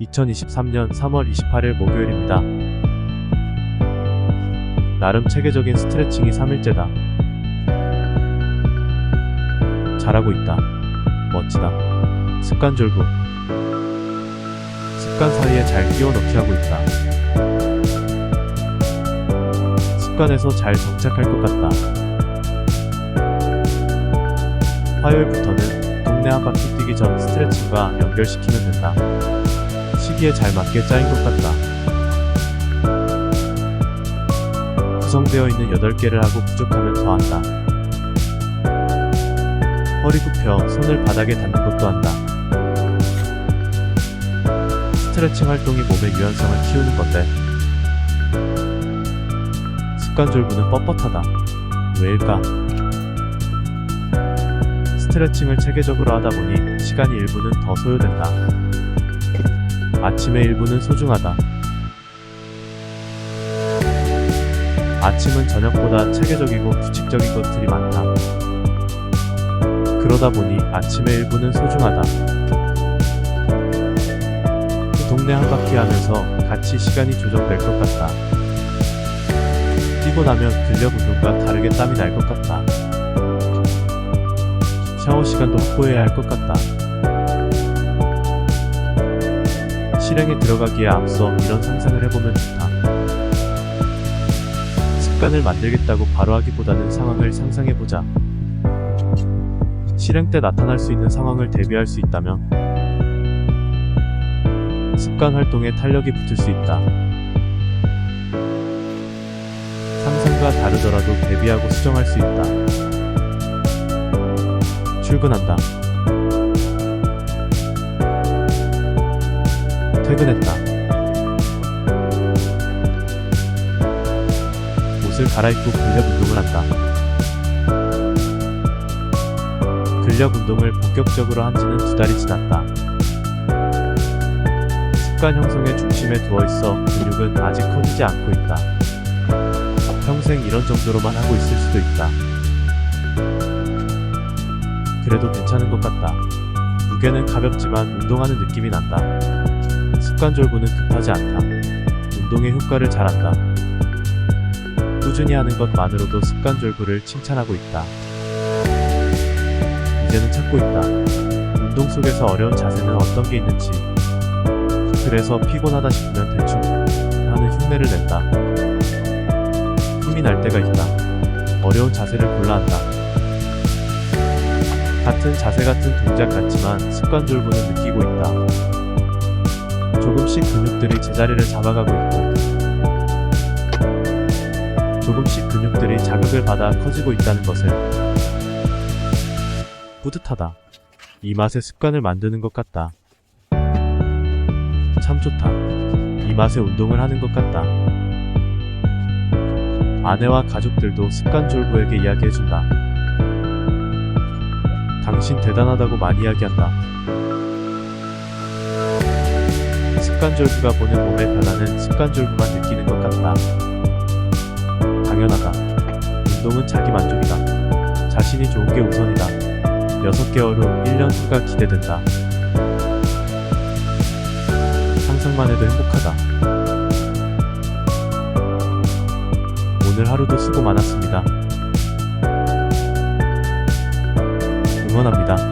2023년 3월 28일 목요일입니다. 나름 체계적인 스트레칭이 3일째다. 잘하고 있다. 멋지다. 습관 졸부. 습관 사이에 잘 끼워 넣기 하고 있다. 습관에서 잘 정착할 것 같다. 화요일부터는 동네 한 바퀴 뛰기 전 스트레칭과 연결시키면 된다. 시기에 잘 맞게 짜인 것 같다. 구성되어 있는 8개를 하고 부족하면 더 한다. 허리 굽혀 손을 바닥에 닿는 것도 한다. 스트레칭 활동이 몸의 유연성을 키우는 건데 습관 졸부는 뻣뻣하다. 왜일까? 스트레칭을 체계적으로 하다 보니 시간이 일부는 더 소요된다. 아침의 일부는 소중하다. 아침은 저녁보다 체계적이고 규칙적인 것들이 많다. 그러다 보니 아침의 일부는 소중하다. 그 동네 한 바퀴 하면서 같이 시간이 조정될 것 같다. 뛰고 나면 근력 운동과 다르게 땀이 날 것 같다. 샤워 시간도 확보해야 할 것 같다. 실행에 들어가기에 앞서 이런 상상을 해보면 좋다. 습관을 만들겠다고 바로 하기보다는 상황을 상상해보자. 실행 때 나타날 수 있는 상황을 대비할 수 있다면 습관 활동에 탄력이 붙을 수 있다. 상상과 다르더라도 대비하고 수정할 수 있다. 출근한다. 퇴근했다. 옷을 갈아입고 근력 운동을 한다. 근력 운동을 본격적으로 한 지는 두 달이 지났다. 습관 형성의 중심에 두어 있어 근육은 아직 커지지 않고 있다. 평생 이런 정도로만 하고 있을 수도 있다. 그래도 괜찮은 것 같다. 무게는 가볍지만 운동하는 느낌이 난다. 습관 졸부는 급하지 않다. 운동의 효과를 잘한다. 꾸준히 하는 것만으로도 습관 졸부를 칭찬하고 있다. 이제는 찾고 있다. 운동 속에서 어려운 자세는 어떤 게 있는지. 그래서 피곤하다 싶으면 대충 하는 흉내를 낸다. 힘이 날 때가 있다. 어려운 자세를 골라 한다. 같은 자세 같은 동작 같지만 습관 졸부는 느끼고 있다. 조금씩 근육들이 제자리를 잡아가고 있고 조금씩 근육들이 자극을 받아 커지고 있다는 것을 뿌듯하다. 이 맛의 습관을 만드는 것 같다. 참 좋다. 이 맛에 운동을 하는 것 같다. 아내와 가족들도 습관 졸부에게 이야기해준다. 당신 대단하다고 많이 이야기한다. 습관 졸부가 보는 몸의 변화는 습관 졸부만 느끼는 것 같다. 당연하다. 운동은 자기 만족이다. 자신이 좋은 게 우선이다. 6개월 후 1년 후가 기대된다. 상상만 해도 행복하다. 오늘 하루도 수고 많았습니다. 응원합니다.